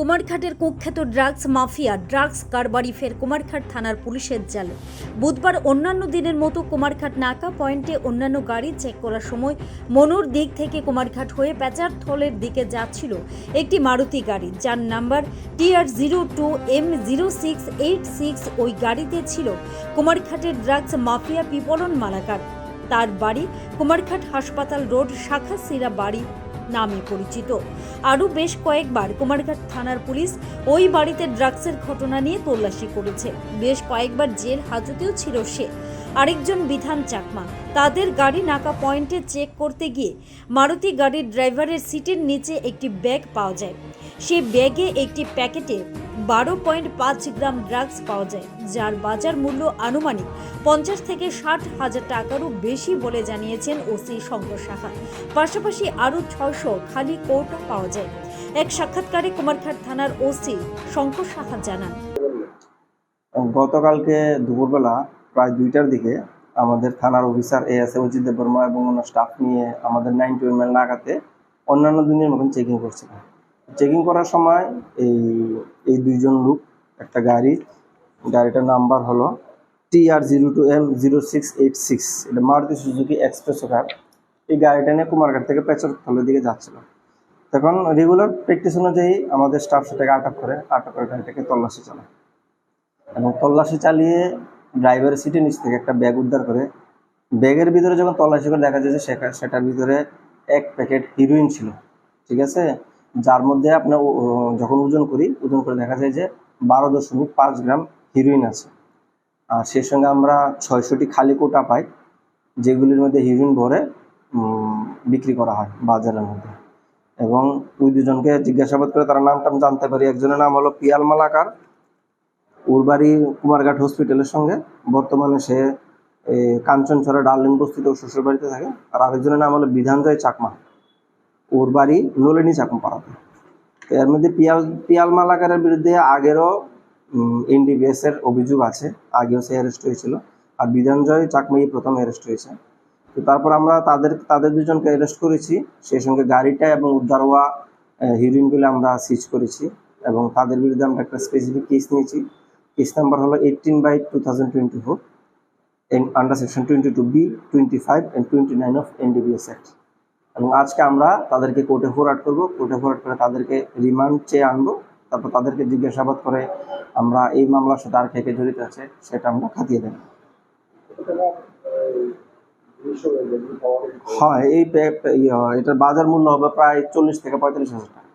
কুমারঘাটের কুখ্যাত drugs mafia drugs কারবারি ফের কুমারঘাট থানার পুলিশের জালে। বুধবার অন্যান্য দিনের মতো কুমারঘাট নাকা পয়েন্টে অন্যান্য গাড়ি চেক করার সময় মনুর দিক থেকে কুমারঘাট হয়ে প্যাচার থলের দিকে যাচ্ছিল একটি মারুতি গাড়ি, যার number TR zero two M zero six eight six ওই গাড়িতে ছিল কুমারঘাটের ড্রাগস মাফিয়া পিপলন মালাকার। তার বাড়ি কুমারঘাট হাসপাতাল রোড শাখা সিরা বাড়ি নামে পরিচিত। আরও বেশ কয়েকবার কুমারঘাট থানার পুলিশ ওই বাড়িতে ড্রাগসের ঘটনা নিয়ে তল্লাশি করেছে। বেশ কয়েকবার জেল হাজতেও ছিল সে। আরেকজন বিধান চাকমা, তাদের গাড়ি নাকা পয়েন্টে চেক করতে গিয়ে মারুতি গাড়ির ড্রাইভারের সিটের নিচে একটি ব্যাগ পাওয়া যায়। সে ব্যাগে একটি প্যাকেটে বারো পয়েন্ট পাঁচ গ্রাম ড্রাগস পাওয়া যায়, যার বাজার মূল্য আনুমানিক পঞ্চাশ থেকে ষাট হাজার টাকারও বেশি বলে জানিয়েছেন ওসি শঙ্কর সাহা। পাশাপাশি আরও ছয়শো খালি কৌটা পাওয়া যায়। এক সাক্ষাৎকারে কুমারঘাট থানার ওসি শঙ্কর সাহা জানান। গতকালকে দুপুরবেলা প্রায় দুইটার দিকে আমাদের থানার officer A S Ajit Debbarma এবং অন্য স্টাফ নিয়ে আমাদের নাইন টু এম এল নাগাতে অন্যান্য দিনের মতন চেকিং করছিল চেকিং করার সময় এই এই দুইজন লোক, একটা গাড়ি, গাড়িটার নাম্বার হলো T R zero two M zero six eight six এটা মারুতি সুজুকি এক্সপ্রেস কার এই গাড়িটা নিয়ে কুমারঘাট থেকে পেচর থলের দিকে যাচ্ছিল। তখন রেগুলার প্র্যাকটিস অনুযায়ী আমাদের স্টাফ সেটাকে আটক করে আটক করে গাড়িটাকে তল্লাশি চালায়। এবং তল্লাশি চালিয়ে ড্রাইভারের সিটের নিচ থেকে একটা ব্যাগ উদ্ধার করে, ব্যাগের ভিতরে যখন তল্লাশি করে দেখা যায় যে সেটা- সেটার ভিতরে এক প্যাকেট হিরোইন ছিল। ঠিক আছে? যার মধ্যে আপনার যখন ওজন করি, ওজন করে দেখা যায় যে বারো দশমিক পাঁচ গ্রাম হিরোইন আছে। আর সেই সঙ্গে আমরা ছয়শটি খালি কোটা পাই, যেগুলির মধ্যে হিরোইন ভরে বিক্রি করা হয় বাজারের মধ্যে। এবং ওই দুজনকে জিজ্ঞাসাবাদ করে তারা নাম টাম জানতে পারি। একজনের নাম হলো পিয়াল মালাকার। ওর বাড়ি কুমারঘাট হসপিটালের সঙ্গে। বর্তমানে সে কাঞ্চনছড়া ডার্লিং বস্তিতে শ্বশুর বাড়িতে থাকে। আর আরেকজনের নাম হলো বিধানজয় চাকমা। ওর বাড়ি নলিনী চাকমা পাড়াতে এর মধ্যে পিয়াল পিয়াল মালাকারের বিরুদ্ধে আগেরও এনডিবিএস এর অভিযোগ আছে, আগেও সে অ্যারেস্ট হয়েছিল, আর বিধানজয় চাকমাই প্রথম অ্যারেস্ট হয়েছে। তো তারপর আমরা তাদের তাদের দুজনকে অ্যারেস্ট করেছি, সেই সঙ্গে গাড়িটা এবং উদ্ধার হওয়া হিরোইনগুলো আমরা সিজ করেছি, এবং তাদের বিরুদ্ধে আমরা একটা স্পেসিফিক কেস নিয়েছি। কেস নাম্বার হলো eighteen by two thousand twenty four under section twenty two B twenty five and twenty nine of NDPS act এবং আজকে আমরা তাদেরকে কোর্টে ফোরাট করব। কোর্টে ফোরাট করে তাদেরকে রিমান্ড চেয়ে আনব। তারপর তাদেরকে জিজ্ঞাসাবাদ করে আমরা এই মামলার সাথে আর কে কে জড়িত আছে সেটা আমরা খাতিয়ে দেব। হয় এই ইয়ে, এটার বাজার মূল্য হবে প্রায় চল্লিশ থেকে পঁয়তাল্লিশ হাজার টাকা।